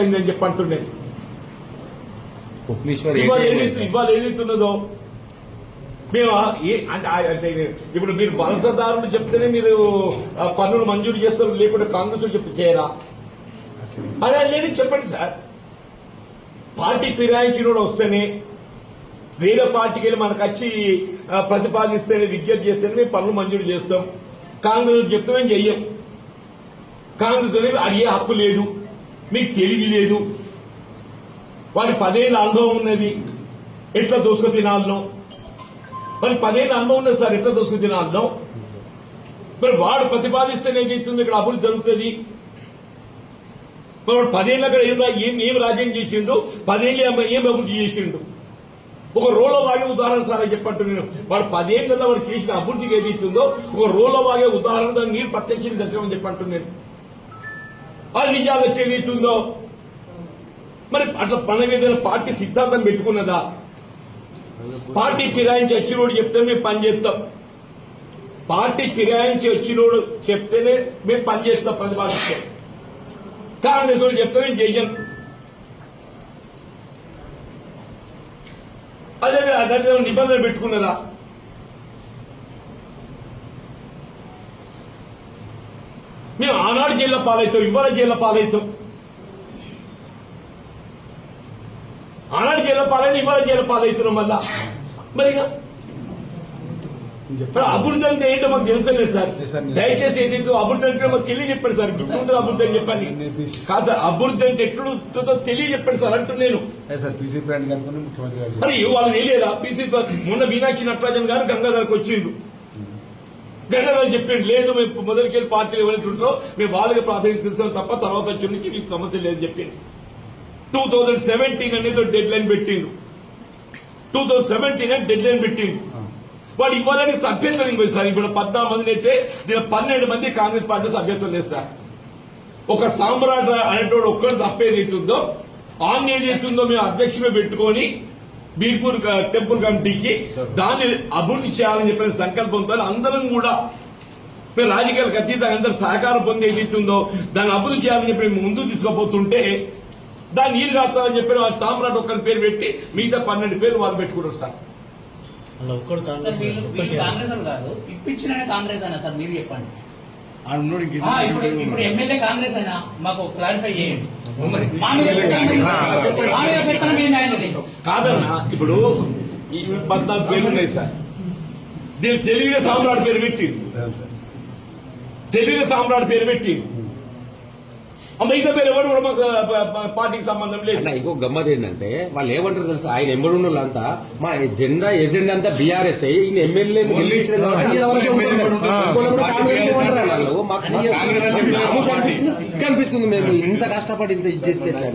అయిందని చెప్పి అంటున్నాను ఇవాళ ఏదైతున్నదో మేము ఇప్పుడు మీరు వలసదారులు చెప్తేనే మీరు పన్నులు మంజూరు చేస్తారు లేకుంటే కాంగ్రెస్ చెప్తే చేయరా? అదే లేదు చెప్పండి సార్. పార్టీ ఫిరాయించిన కూడా వస్తేనే వేరే పార్టీకి వెళ్ళి మనకు వచ్చి ప్రతిపాదిస్తేనే విజ్ఞప్తి చేస్తేనే మేము పనులు మంజూరు చేస్తాం. కాంగ్రెస్ చెప్తే మేము చెయ్యం. కాంగ్రెస్ అనేది అడిగే హక్కు లేదు. మీకు తెలివి లేదు. వారి పదేళ్ళ అనుభవం ఉన్నది. ఎట్లా దోసుకు తినాలనో. మరి పదేళ్ళ అనుభవం ఉన్నది సార్ ఎట్లా దోసుకు తినాలనో. మరి వాడు ప్రతిపాదిస్తేనే ఏం చేస్తుంది ఇక్కడ అభివృద్ధి జరుగుతుంది. మరి పదేళ్ళు అక్కడ ఏం ఏం ఏం రాజ్యం చేసిండు? పదేళ్ళు ఏం ఏం అభివృద్ధి చేసిండు? ఒక రోలో వాగే ఉదాహరణ సార్ అని చెప్పట్టు నేను. వాడు పదేళ్ళ వాడు చేసిన అభివృద్ధికి ఏది ఇస్తుందో ఒక రోలో వాగే ఉదాహరణ దాన్ని మీరు ప్రత్యక్ష దర్శనం అని చెప్పంటు చెవితుందో మరి అట్లా మన మీద పార్టీ సిద్ధాంతం పెట్టుకున్నదా? పార్టీ ఫిరాయించి వచ్చినోడు చెప్తే మేము పని చేస్తాం. పార్టీ ఫిరాయించి వచ్చినోడు చెప్తేనే మేము పని చేస్తాం పని బాధిస్తే కాంగ్రెస్ వాళ్ళు చెప్తే మేము చెయ్యం అదే అదే నిబంధనలు పెట్టుకున్నదా? మేము జైల్లో పాలవుతాం ఇవాళ జైల్లో పాలవుతాం ఆనాడు జైల్లో పాలైన ఇవాళ జైల్లో పాలవుతున్నాం మళ్ళా. మరి అభివృద్ధి అంటే ఏంటో మాకు తెలుసలేదు సార్. దయచేసి ఏదైతే అభివృద్ధి అంటే మాకు తెలియజెప్పండి సార్. గుర్తుంటుంది అభివృద్ధి అని చెప్పండి. కాదు సార్ అభివృద్ధి అంటే ఎట్లుంటుందో తెలియజెప్పండి సార్ అంటున్నాను సార్ గారు మరి వాళ్ళు తెలియదా? పీసీ మొన్న మీనాక్షి నటరాజన్ గారు గంగాధర్కి వచ్చిండు గంగాధర్ చెప్పిండు. లేదు మేము మొదటికెళ్ళి పార్టీలు ఎవరైతే ఉంటారో మేము వాళ్ళకి ప్రాధాన్యత ఇస్తాం తప్ప తర్వాత వచ్చి నుంచి మీకు సమస్య లేదని చెప్పిండు. టూ థౌజండ్ సెవెంటీన్ అనేది డెడ్ లైన్ పెట్టిండు. Two thousand seventeen deadline పెట్టిండు వాడు ఇవ్వాలని అభ్యంతరం పోయి సార్. ఇప్పుడు పద్నాలుగు మంది అయితే దీని పన్నెండు మంది కాంగ్రెస్ పార్టీ సభ్యత్వం లేదు సార్. ఒక సామ్రాట్ అనేటోడు ఒక్కడు తప్పేది అవుతుందో ఆన్ ఏదైతుందో మేము అధ్యక్షుడు పెట్టుకొని బీర్పూర్ టెంపుల్ కమిటీకి దాన్ని అభివృద్ధి చేయాలని చెప్పిన సంకల్పంతో అందరం కూడా మేము రాజకీయాలకు అతీతంగా అందరూ సహకారం పొంది ఏదైతుందో దాన్ని అభివృద్ధి చేయాలని చెప్పి మేము ముందుకు తీసుకుపోతుంటే దాన్ని నీరు కాస్తారని చెప్పి ఆ సామ్రాట్ ఒక్కరి పేరు పెట్టి మిగతా పన్నెండు పేర్లు వాళ్ళు పెట్టుకుంటారు సార్. కాంగ్రెస్ వీళ్ళు వీళ్ళు కాదు ఇప్పించిన కాంగ్రెస్ అయినా సార్ మీరు చెప్పండి. ఇప్పుడు ఎమ్మెల్యే కాంగ్రెస్ అయినా మాకు క్లారిఫై చేయండి మా మీద ఎమ్మెల్యే పెత్తనం కాంగ్రెస్. ఏంది? మా మీద పెత్తనం ఏంది ఆయనది? కాదన్నా ఇప్పుడు ఈ పద్నాలుగు పేర్లు ఉన్నాయి సార్. దీని తెలివిగా సామ్రాట్ పేరు పెట్టి. తెలివిగా సామ్రాట్ పేరు పెట్టి. మిగతా పేరు ఎవరు కూడా మాకు పార్టీకి సంబంధం లేదు. అన్న ఇంకో గమ్మత్ ఏంటంటే వాళ్ళు ఏమంటారు తెలుసా? ఆయన ఎంబడి అంతా మా ఎజెండా ఎజెండా అంతా బీఆర్ఎస్ ఈయన ఎమ్మెల్యే అనిపిస్తుంది మేము ఇంత కష్టపడి ఇంత ఇది చేస్తే ఎట్లా